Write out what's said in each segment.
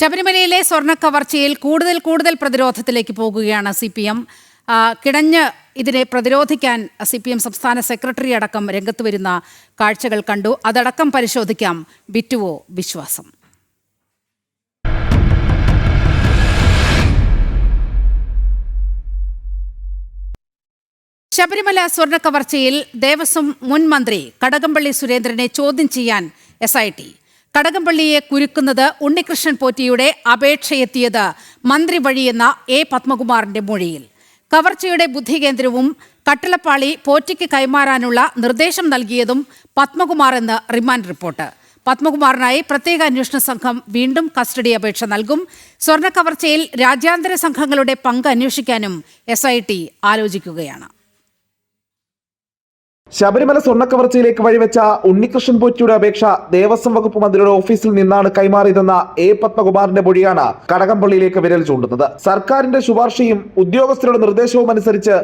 ശബരിമലയിലെ സ്വർണ കവർച്ചയിൽ കൂടുതൽ കൂടുതൽ പ്രതിരോധത്തിലേക്ക് പോകുകയാണ് സി പി എം കിടഞ്ഞ് ഇതിനെ പ്രതിരോധിക്കാൻ സി പി എം സംസ്ഥാന സെക്രട്ടറി അടക്കം രംഗത്ത് വരുന്ന കാഴ്ചകൾ കണ്ടു. അതടക്കം പരിശോധിക്കാം. ബിറ്റുവോ വിശ്വാസം. ശബരിമല സ്വർണ കവർച്ചയിൽ ദേവസ്വം മുൻ മന്ത്രി കടകംപള്ളി സുരേന്ദ്രനെ ചോദ്യം ചെയ്യാൻ എസ് ഐ ടി കടകംപള്ളിയെ കുരുക്കുന്നത് ഉണ്ണികൃഷ്ണൻ പോറ്റിയുടെ അപേക്ഷയെത്തിയത് മന്ത്രി വഴിയെന്ന എ. പത്മകുമാറിന്റെ മൊഴിയിൽ. കവർച്ചയുടെ ബുദ്ധികേന്ദ്രവും കട്ടിളപ്പാളി പോറ്റിക്ക് കൈമാറാനുള്ള നിർദ്ദേശം നൽകിയതും പത്മകുമാർ എന്ന് റിമാൻഡ് റിപ്പോർട്ട്. പത്മകുമാറിനായി പ്രത്യേക അന്വേഷണ സംഘം വീണ്ടും കസ്റ്റഡി അപേക്ഷ നൽകും. സ്വർണ കവർച്ചയിൽ രാജ്യാന്തര സംഘങ്ങളുടെ പങ്ക് അന്വേഷിക്കാനും എസ് ആലോചിക്കുകയാണ്. ശബരിമല സ്വർണക്കവർച്ചയിലേക്ക് വഴിവെച്ച ഉണ്ണികൃഷ്ണൻ പോറ്റിയുടെ അപേക്ഷ ദേവസ്വം വകുപ്പ് മന്ത്രിയുടെ ഓഫീസിൽ നിന്നാണ് കൈമാറിയതെന്ന എ പത്മകുമാറിന്റെ മൊഴിയാണ് കടകംപള്ളിയിലേക്ക് വിരൽ ചൂണ്ടുന്നത്. സർക്കാരിന്റെ ശുപാർശയും ഉദ്യോഗസ്ഥരുടെ നിർദ്ദേശവും അനുസരിച്ച്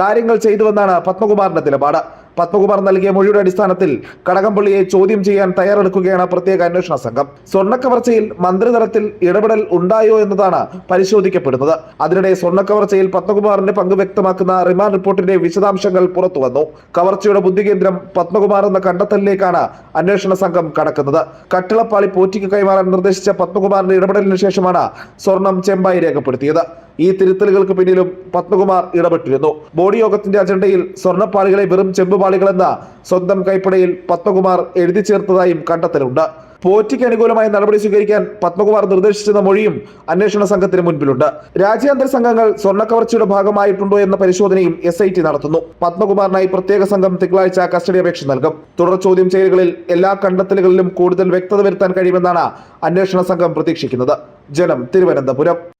കാര്യങ്ങൾ ചെയ്തുവെന്നാണ് പത്മകുമാറിന്റെ നിലപാട്. പത്മകുമാർ നൽകിയ മൊഴിയുടെ അടിസ്ഥാനത്തിൽ കടകംപള്ളിയെ ചോദ്യം ചെയ്യാൻ തയ്യാറെടുക്കുകയാണ് പ്രത്യേക അന്വേഷണ സംഘം. സ്വർണക്കവർച്ചയിൽ മന്ത്രിതലത്തിൽ ഇടപെടൽ ഉണ്ടായോ എന്നതാണ് പരിശോധിക്കപ്പെടുന്നത്. അതിനിടെ സ്വർണക്കവർച്ചയിൽ പത്മകുമാറിന്റെ പങ്ക് വ്യക്തമാക്കുന്ന റിമാൻഡ് റിപ്പോർട്ടിന്റെ വിശദാംശങ്ങൾ പുറത്തുവന്നു. കവർച്ചയുടെ ബുദ്ധികേന്ദ്രം പത്മകുമാർ എന്ന കണ്ടെത്തലിലേക്കാണ് അന്വേഷണ സംഘം കടക്കുന്നത്. കട്ടിളപ്പാളി പോറ്റിക്ക് കൈമാറാൻ നിർദ്ദേശിച്ച പത്മകുമാറിന്റെ ഇടപെടലിന് ശേഷമാണ് സ്വർണം ചെമ്പായി രേഖപ്പെടുത്തിയത്. ഈ തിരുത്തലുകൾക്ക് പിന്നിലും പത്മകുമാർ ഇടപെട്ടിരുന്നു. ബോഡി യോഗത്തിന്റെ അജണ്ടയിൽ സ്വർണപ്പാളികളെ വെറും ചെമ്പുപാളികളെന്ന സ്വന്തം കൈപ്പടയിൽ പത്മകുമാർ എഴുതി ചേർത്തതായും കണ്ടെത്തലുണ്ട്. പോറ്റിക്ക് അനുകൂലമായ നടപടി സ്വീകരിക്കാൻ പത്മകുമാർ നിർദ്ദേശിച്ചെന്ന മൊഴിയും അന്വേഷണ സംഘത്തിന് മുൻപിലുണ്ട്. രാജ്യാന്തര സംഘങ്ങൾ സ്വർണക്കവർച്ചയുടെ ഭാഗമായിട്ടുണ്ടോ എന്ന പരിശോധനയും എസ് ഐ ടി നടത്തുന്നു. പത്മകുമാറിനായി പ്രത്യേക സംഘം തിങ്കളാഴ്ച കസ്റ്റഡി അപേക്ഷ നൽകും. തുടർ ചോദ്യം ചെയ്യലുകളിൽ എല്ലാ കണ്ടെത്തലുകളിലും കൂടുതൽ വ്യക്തത വരുത്താൻ കഴിയുമെന്നാണ് അന്വേഷണ സംഘം പ്രതീക്ഷിക്കുന്നത്. ജനം തിരുവനന്തപുരം.